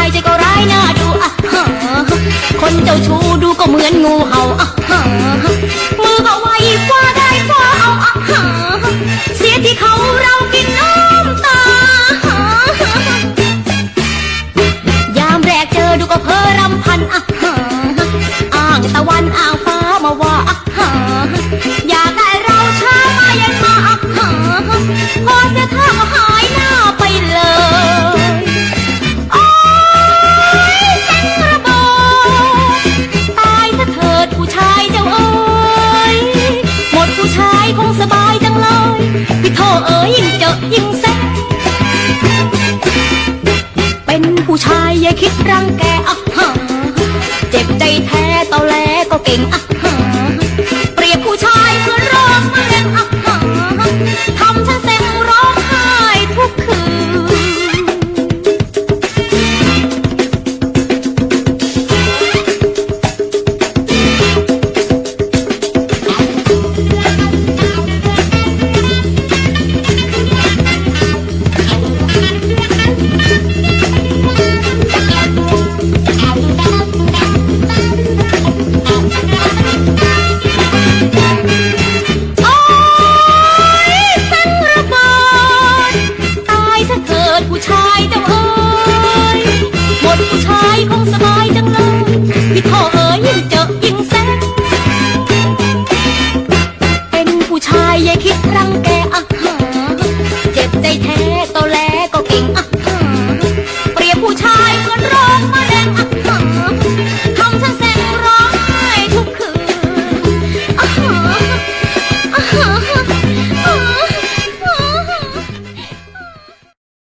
ายใจก็ร้ายน่าดูอะคนเจ้าชู้ดูก็เหมือนงูเห่าอะ ผู้ชายคงสบายจังเลยพี่โทเอ๋ยยิ่งเจอยิ่งเซ็กเป็นผู้ชายอย่าคิดรังแกอะฮะเจ็บใจแท้ตอแลก็เก่งอะ Come on.